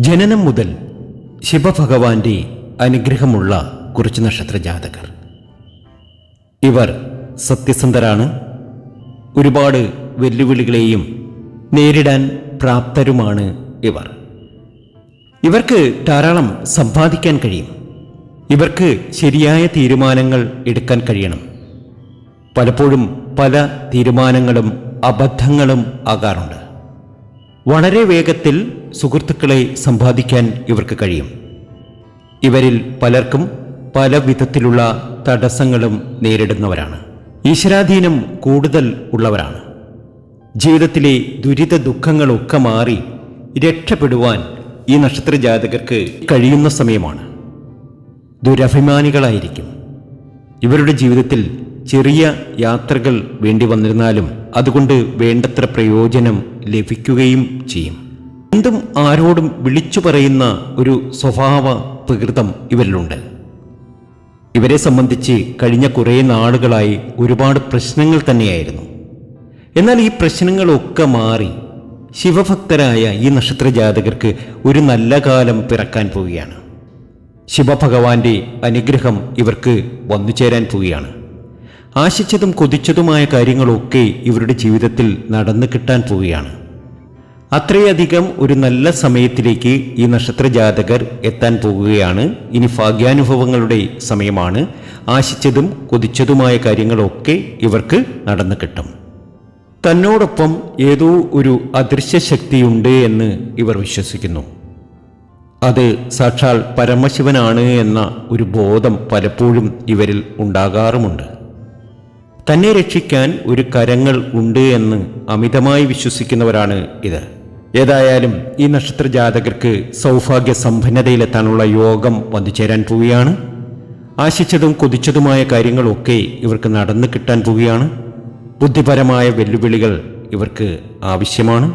ജനനം മുതൽ ശിവഭഗവാന്റെ അനുഗ്രഹമുള്ള കുറച്ച് നക്ഷത്ര ജാതകർ. ഇവർ സത്യസന്ധരാണ്. ഒരുപാട് വെല്ലുവിളികളെയും നേരിടാൻ പ്രാപ്തരുമാണ് ഇവർ. ഇവർക്ക് ധാരാളം സമ്പാദിക്കാൻ കഴിയും. ഇവർക്ക് ശരിയായ തീരുമാനങ്ങൾ എടുക്കാൻ കഴിയണം. പലപ്പോഴും പല തീരുമാനങ്ങളും അബദ്ധങ്ങളും ആകാറുണ്ട്. വളരെ വേഗത്തിൽ സുഹൃത്തുക്കളെ സമ്പാദിക്കാൻ ഇവർക്ക് കഴിയും. ഇവരിൽ പലർക്കും പല വിധത്തിലുള്ള തടസ്സങ്ങളും നേരിടുന്നവരാണ്. ഈശ്വരാധീനം കൂടുതൽ ഉള്ളവരാണ്. ജീവിതത്തിലെ ദുരിത ദുഃഖങ്ങളൊക്കെ മാറി രക്ഷപ്പെടുവാൻ ഈ നക്ഷത്ര ജാതകർക്ക് കഴിയുന്ന സമയമാണ്. ദുരഭിമാനികളായിരിക്കും. ഇവരുടെ ജീവിതത്തിൽ ചെറിയ യാത്രകൾ വേണ്ടി വന്നിരുന്നാലും അതുകൊണ്ട് വേണ്ടത്ര പ്രയോജനം ലഭിക്കുകയും ചെയ്യും. എന്തും ആരോടും വിളിച്ചു പറയുന്ന ഒരു സ്വഭാവ പ്രകൃതം ഇവരിലുണ്ട്. ഇവരെ സംബന്ധിച്ച് കഴിഞ്ഞ കുറേ നാളുകളായി ഒരുപാട് പ്രശ്നങ്ങൾ തന്നെയായിരുന്നു. എന്നാൽ ഈ പ്രശ്നങ്ങളൊക്കെ മാറി ശിവഭക്തരായ ഈ നക്ഷത്ര ജാതകർക്ക് ഒരു നല്ല കാലം പിറക്കാൻ പോവുകയാണ്. ശിവഭഗവാന്റെ അനുഗ്രഹം ഇവർക്ക് വന്നു ചേരാൻ പോവുകയാണ്. ആശിച്ചതും കൊതിച്ചതുമായ കാര്യങ്ങളൊക്കെ ഇവരുടെ ജീവിതത്തിൽ നടന്നു കിട്ടാൻ പോവുകയാണ്. അത്രയധികം ഒരു നല്ല സമയത്തിലേക്ക് ഈ നക്ഷത്ര ജാതകർ എത്താൻ പോകുകയാണ്. ഇനി ഭാഗ്യാനുഭവങ്ങളുടെ സമയമാണ്. ആശിച്ചതും കൊതിച്ചതുമായ കാര്യങ്ങളൊക്കെ ഇവർക്ക് നടന്നു കിട്ടും. തന്നോടൊപ്പം ഏതോ ഒരു അദൃശ്യ ശക്തിയുണ്ട് എന്ന് ഇവർ വിശ്വസിക്കുന്നു. അത് സാക്ഷാൽ പരമശിവനാണ് എന്ന ഒരു ബോധം പലപ്പോഴും ഇവരിൽ ഉണ്ടാകാറുമുണ്ട്. തന്നെ രക്ഷിക്കാൻ ഒരു കരങ്ങൾ ഉണ്ട് എന്ന് അമിതമായി വിശ്വസിക്കുന്നവരാണ് ഇത്. ഏതായാലും ഈ നക്ഷത്ര ജാതകർക്ക് സൗഭാഗ്യ സമ്പന്നതയിലെത്താനുള്ള യോഗം വന്നു ചേരാൻ പോവുകയാണ്. ആശിച്ചതും കൊതിച്ചതുമായ കാര്യങ്ങളൊക്കെ ഇവർക്ക് നടന്നു കിട്ടാൻ പോവുകയാണ്. ബുദ്ധിപരമായ വെല്ലുവിളികൾ ഇവർക്ക് ആവശ്യമാണ്.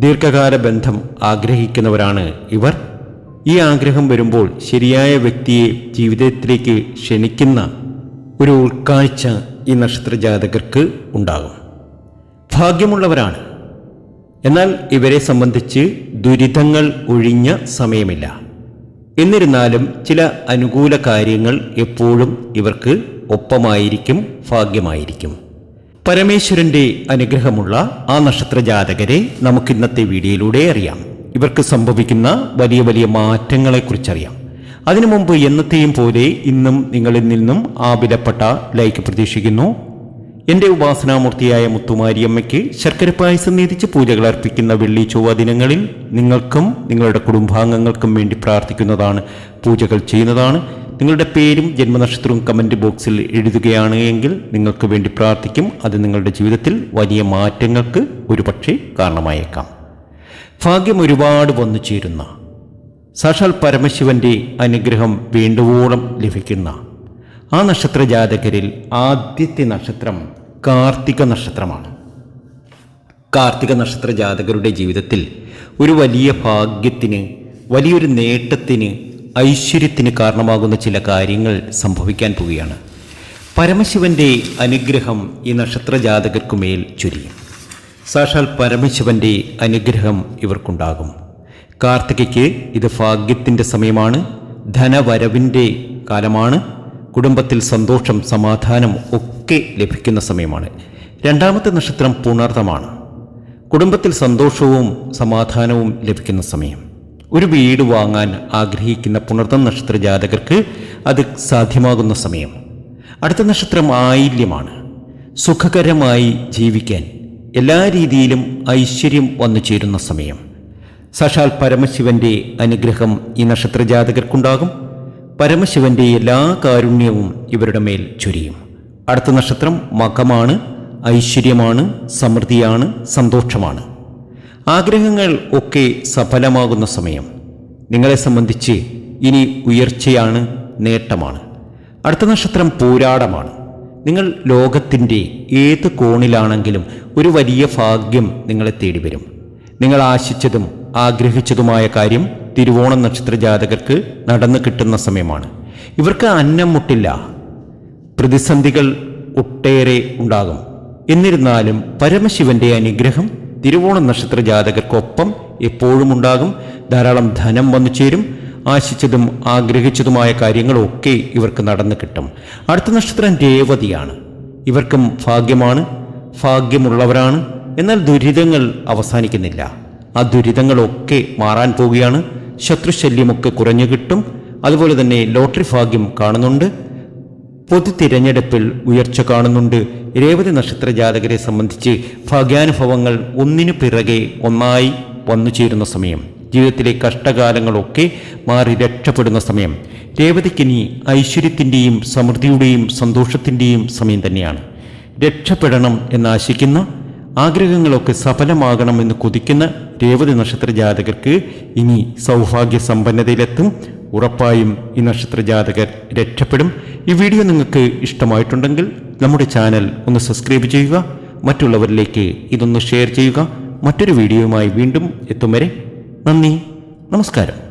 ദീർഘകാല ബന്ധം ആഗ്രഹിക്കുന്നവരാണ് ഇവർ. ഈ ആഗ്രഹം വരുമ്പോൾ ശരിയായ വ്യക്തിയെ ജീവിതത്തിലേക്ക് ക്ഷണിക്കുന്ന ഒരു ഉൾക്കാഴ്ച ഈ നക്ഷത്ര ജാതകർക്ക് ഉണ്ടാകും. ഭാഗ്യമുള്ളവരാണ്. എന്നാൽ ഇവരെ സംബന്ധിച്ച് ദുരിതങ്ങൾ ഒഴിഞ്ഞ സമയമില്ല. എന്നിരുന്നാലും ചില അനുകൂല കാര്യങ്ങൾ എപ്പോഴും ഇവർക്ക് ഒപ്പമായിരിക്കും ഭാഗ്യമായിരിക്കും. പരമേശ്വരന്റെ അനുഗ്രഹമുള്ള ആ നക്ഷത്ര ജാതകരെ നമുക്ക് ഇന്നത്തെ വീഡിയോയിലൂടെ അറിയാം. ഇവർക്ക് സംഭവിക്കുന്ന വലിയ വലിയ മാറ്റങ്ങളെക്കുറിച്ചറിയാം. അതിനു മുമ്പ് എന്നത്തെയും പോലെ ഇന്നും നിങ്ങളിൽ നിന്നും ആ വിലപ്പെട്ട ലൈക്ക് പ്രതീക്ഷിക്കുന്നു. എന്റെ ഉപാസനാമൂർത്തിയായ മുത്തുമാരിയമ്മയ്ക്ക് ശർക്കര പായസം നീതിച്ച് പൂജകൾ അർപ്പിക്കുന്ന വെള്ളി ചൊവ്വ ദിനങ്ങളിൽ നിങ്ങൾക്കും നിങ്ങളുടെ കുടുംബാംഗങ്ങൾക്കും വേണ്ടി പ്രാർത്ഥിക്കുന്നതാണ് പൂജകൾ ചെയ്യുന്നതാണ്. നിങ്ങളുടെ പേരും ജന്മനക്ഷത്രവും കമന്റ് ബോക്സിൽ എഴുതുകയാണ് എങ്കിൽ നിങ്ങൾക്ക് വേണ്ടി പ്രാർത്ഥിക്കും. അത് നിങ്ങളുടെ ജീവിതത്തിൽ വലിയ മാറ്റങ്ങൾക്ക് ഒരുപക്ഷെ കാരണമായേക്കാം. ഭാഗ്യം ഒരുപാട് വന്നു ചേരുന്ന സാക്ഷാൽ പരമശിവന്റെ അനുഗ്രഹം വേണ്ടുവോളം ലഭിക്കുന്ന ആ നക്ഷത്ര ജാതകരിൽ ആദ്യത്തെ നക്ഷത്രം കാർത്തിക നക്ഷത്രമാണ്. കാർത്തിക നക്ഷത്ര ജാതകരുടെ ജീവിതത്തിൽ ഒരു വലിയ ഭാഗ്യത്തിന് വലിയൊരു നേട്ടത്തിന് ഐശ്വര്യത്തിന് കാരണമാകുന്ന ചില കാര്യങ്ങൾ സംഭവിക്കാൻ പോവുകയാണ്. പരമശിവന്റെ അനുഗ്രഹം ഈ നക്ഷത്ര ജാതകർക്കുമേൽ ചൊരിയും. സാക്ഷാൽ പരമശിവന്റെ അനുഗ്രഹം ഇവർക്കുണ്ടാകും. കാർത്തികയ്ക്ക് ഇത് ഭാഗ്യത്തിന്റെ സമയമാണ് ധനവരവിന്റെ കാലമാണ് കുടുംബത്തിൽ സന്തോഷം സമാധാനം ഒക്കെ ലഭിക്കുന്ന സമയമാണ്. രണ്ടാമത്തെ നക്ഷത്രം പുണർതമാണ്. കുടുംബത്തിൽ സന്തോഷവും സമാധാനവും ലഭിക്കുന്ന സമയം. ഒരു വീട് വാങ്ങാൻ ആഗ്രഹിക്കുന്ന പുണർതം നക്ഷത്ര ജാതകർക്ക് അത് സാധ്യമാകുന്ന സമയം. അടുത്ത നക്ഷത്രം ആയില്യമാണ്. സുഖകരമായി ജീവിക്കാൻ എല്ലാ രീതിയിലും ഐശ്വര്യം വന്നു ചേരുന്ന സമയം. സാക്ഷാൽ പരമശിവന്റെ അനുഗ്രഹം ഈ നക്ഷത്രജാതകർക്കുണ്ടാകും. പരമശിവന്റെ എല്ലാ കാരുണ്യവും ഇവരുടെ മേൽ ചൊരിയും. അടുത്ത നക്ഷത്രം മകമാണ് ഐശ്വര്യമാണ് സമൃദ്ധിയാണ് സന്തോഷമാണ്. ആഗ്രഹങ്ങൾ ഒക്കെ സഫലമാകുന്ന സമയം. നിങ്ങളെ സംബന്ധിച്ച് ഇനി ഉയർച്ചയാണ് നേട്ടമാണ്. അടുത്ത നക്ഷത്രം പോരാടമാണ്. നിങ്ങൾ ലോകത്തിന്റെ ഏത് കോണിലാണെങ്കിലും ഒരു വലിയ ഭാഗ്യം നിങ്ങളെ തേടി വരും നിങ്ങൾ ആശിച്ചതും ആഗ്രഹിച്ചതുമായ കാര്യം തിരുവോണം നക്ഷത്ര ജാതകർക്ക് നടന്നു കിട്ടുന്ന സമയമാണ്. ഇവർക്ക് അന്നം മുട്ടില്ല. പ്രതിസന്ധികൾ ഒട്ടേറെ ഉണ്ടാകും. എന്നിരുന്നാലും പരമശിവന്റെ അനുഗ്രഹം തിരുവോണ നക്ഷത്ര ജാതകർക്കൊപ്പം എപ്പോഴും ഉണ്ടാകും. ധാരാളം ധനം വന്നു ചേരും. ആശിച്ചതും ആഗ്രഹിച്ചതുമായ കാര്യങ്ങളൊക്കെ ഇവർക്ക് നടന്നു കിട്ടും. അടുത്ത നക്ഷത്രം രേവതിയാണ്. ഇവർക്കും ഭാഗ്യമാണ്. ഭാഗ്യമുള്ളവരാണ്. എന്നാൽ ദുരിതങ്ങൾ അവസാനിക്കുന്നില്ല. ആ ദുരിതങ്ങളൊക്കെ മാറാൻ പോവുകയാണ്. ശത്രുശല്യമൊക്കെ കുറഞ്ഞു കിട്ടും. അതുപോലെ തന്നെ ലോട്ടറി ഭാഗ്യം കാണുന്നുണ്ട്. പൊതു തിരഞ്ഞെടുപ്പിൽ ഉയർച്ച കാണുന്നുണ്ട്. രേവതി നക്ഷത്ര ജാതകരെ സംബന്ധിച്ച് ഭാഗ്യാനുഭവങ്ങൾ ഒന്നിനു പിറകെ ഒന്നായി വന്നു ചേരുന്ന സമയം. ജീവിതത്തിലെ കഷ്ടകാലങ്ങളൊക്കെ മാറി രക്ഷപ്പെടുന്ന സമയം. രേവതിക്കിനി ഐശ്വര്യത്തിന്റെയും സമൃദ്ധിയുടെയും സന്തോഷത്തിന്റെയും സമയം തന്നെയാണ്. രക്ഷപ്പെടണം എന്നാശിക്കുന്ന ആഗ്രഹങ്ങളൊക്കെ സഫലമാകണമെന്ന് കൊതിക്കുന്ന രേവതി നക്ഷത്ര ജാതകർക്ക് ഇനി സൗഭാഗ്യ സമ്പന്നതയിലെത്തും ഉറപ്പായും ഈ നക്ഷത്ര ജാതകർ രക്ഷപ്പെടും. ഈ വീഡിയോ നിങ്ങൾക്ക് ഇഷ്ടമായിട്ടുണ്ടെങ്കിൽ നമ്മുടെ ചാനൽ ഒന്ന് സബ്സ്ക്രൈബ് ചെയ്യുക മറ്റുള്ളവരിലേക്ക് ഇതൊന്ന് ഷെയർ ചെയ്യുക. മറ്റൊരു വീഡിയോയുമായി വീണ്ടും എത്തും വരെ നന്ദി നമസ്കാരം.